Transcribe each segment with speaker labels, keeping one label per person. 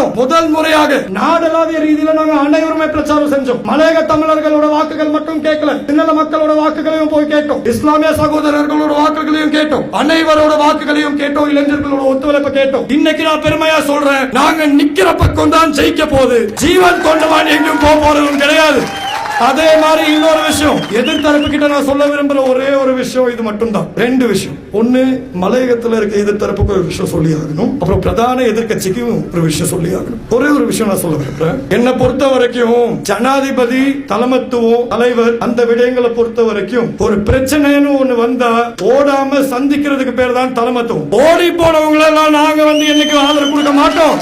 Speaker 1: போனோம் முதல் முறையாக நாடளாவிய ரீதியில நாங்க அனைவருமே பிரச்சாரம் செஞ்சோம். மலையக தமிழர்களோட வாக்குகள் மட்டும் கேட்கல. சிங்கள மக்களோட வாக்குகளையும் போய் கேட்டோம். இஸ்லாமிய சகோதரர்களோட வாக்குகளையும் கேட்டோம். அனைவரோட வாக்குகளையும் கேட்டோம். இளைஞர்களோட ஒத்துழைப்பு கேட்டோம். இன்னைக்கு நான் பெருமையா சொல்றேன் நாங்க நிக்கிற பக்கம் தான் ஜெயிக்க போகுது. ஜீவன் கொண்டவான் எங்கும் போறதும் கிடையாது. அதே மாதிரி இன்னொரு விஷயம். எதிர்த்தரப்பு கிட்ட நான் சொல்ல விரும்புற ஒரே ஒரு விஷயம் இது மட்டும்தான். ரெண்டு விஷயம். ஒன்னு மலையகத்துல இருக்க எதிர்த்தரப்புக்கு ஒரு விஷயம் சொல்லி ஆகணும் அப்புறம் பிரதான எதிர்க்கட்சிக்கும் ஒரு விஷயம் சொல்லி ஆகணும் ஒரே ஒரு விஷயம் நான் சொல்ல விரும்புறேன். என்னை பொறுத்த வரைக்கும் ஜனாதிபதி தலைமத்துவம் தலைவர் அந்த விடயங்களை பொறுத்த வரைக்கும் ஒரு பிரச்சனைன்னு ஒண்ணு வந்தா ஓடாம சந்திக்கிறதுக்கு பேர் தான் தலைமத்துவம். ஓடி போனவங்களெல்லாம் நாங்க வந்து என்னைக்கு ஆதரவு கொடுக்க மாட்டோம்.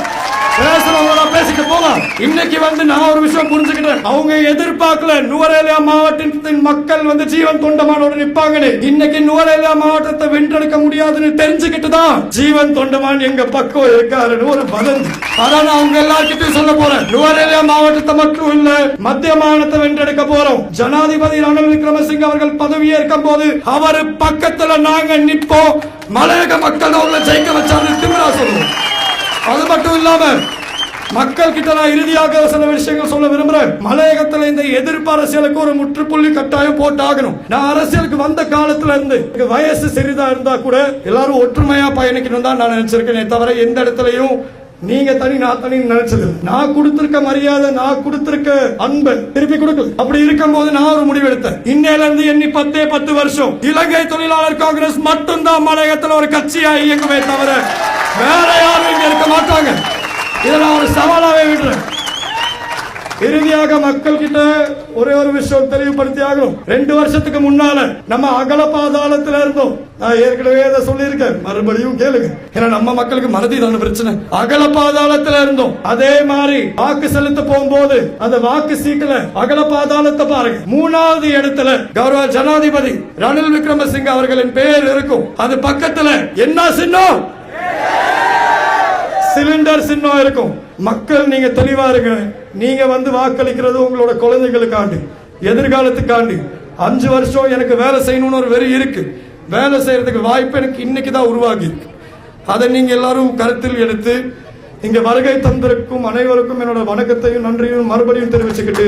Speaker 1: பேசுறவங்களா பேசிட்டு போலாம். இன்னைக்கு வந்து நான் ஒரு விஷயம் புரிஞ்சுக்கிட்டேன். அவங்க எதிர்பார்க்கல நுவரேலியா மாவட்டத்தின் மக்கள் வந்து ஜீவன் தொண்டமானோட நிப்பாங்கன்னு இன்னைக்கு நுவரேலியா மாவட்டத்தை வென்றெடுக்க முடியாதுன்னு தெரிஞ்சுக்கிட்டு தான் ஜீவன் தொண்டமான் எங்க பக்கம் இருக்காருன்னு ஒரு வதந்தி அதான் அவங்க எல்லார்கிட்டயும் சொல்ல போறேன். நுவரேலியா மாவட்டத்தை மட்டும் இல்ல மத்திய மாநிலத்தை வென்றெடுக்க போறோம். ஜனாதிபதி ரணில் விக்ரமசிங்க அவர்கள் பதவியேற்கும் போது அவர் பக்கத்துல நாங்க நிப்போம் மலையக மக்கள் அவங்களை ஜெயிக்க வச்சாரு திமிரா சொல்லுவோம். அது மட்டும் இல்லாம மக்கள் கிட்ட நான் இறுதியாக சில விஷயங்கள் சொல்ல விரும்புறேன். மலையகத்துல இந்த எதிர்ப்பு அரசியலுக்கு ஒரு முற்றுப்புள்ளி கட்டாயம் போட்டாகணும். நான் அரசியலுக்கு வந்த காலத்துல இருந்து வயசு சிறிதா இருந்தா கூட எல்லாரும் ஒற்றுமையா பயணிக்கணும் தான் நான் நினைச்சிருக்கேன் தவிர எந்த இடத்துலயும் நீங்க தனி நான் தனி நினைச்சது நான் கொடுத்திருக்க மரியாதை நான் கொடுத்திருக்க அன்பு திருப்பி கொடுக்கல. அப்படி இருக்கும்போது நான் ஒரு முடிவு எடுத்தேன் இன்னையில இருந்து எண்ணி பத்தே பத்து வருஷம் இலங்கை தொழிலாளர் காங்கிரஸ் மட்டும்தான் மலையகத்துல ஒரு கட்சியா இயங்குமே தவிர வேற யாரும் இங்க இருக்க மாட்டாங்க. இதை நான் ஒரு சவாலாவே விடுறேன். இறுதியாக மக்கள் கிட்ட ஒரே ஒரு விஷயம் தெளிவுபடுத்தி ஆகணும். ரெண்டு வருஷத்துக்கு முன்னால நம்ம அகல பாதாளத்துல இருந்தோம். நான் ஏற்கனவே இதை சொல்லியிருக்கேன். மறுபடியும் கேளுங்க. ஏன்னா நம்ம மக்களுக்கு மனதி தான பிரச்சனை. அகல பாதாளத்துல இருந்தோம். அதே மாதிரி வாக்கு செலுத்த போகும்போது அந்த வாக்கு சீட்டுல அகல பாதாளத்தை பாருங்க. மூணாவது இடத்துல கௌரவ ஜனாதிபதி ரணில் விக்ரமசிங்க அவர்களின் பெயர் இருக்கும். அது பக்கத்துல என்ன சின்னம்? சிலிண்டர் சின்னம் இருக்கும். மக்கள் நீங்க தெளிவா இருங்க நீங்க வந்து வாக்களிக்கிறது உங்களோட குழந்தைகளுக்காண்டி எதிர்காலத்துக்காண்டி. அஞ்சு வருஷம் எனக்கு வேலை செய்யணும்னு ஒரு வெறி இருக்கு. வேலை செய்யறதுக்கு வாய்ப்பு எனக்கு இன்னைக்கு தான் உருவாகி இருக்கு. அதை நீங்க எல்லாரும் கருத்தில் எடுத்து இங்க வருகை தந்திருக்கும் அனைவருக்கும் என்னோட வணக்கத்தையும் நன்றியும் மறுபடியும் தெரிவிச்சுக்கிட்டு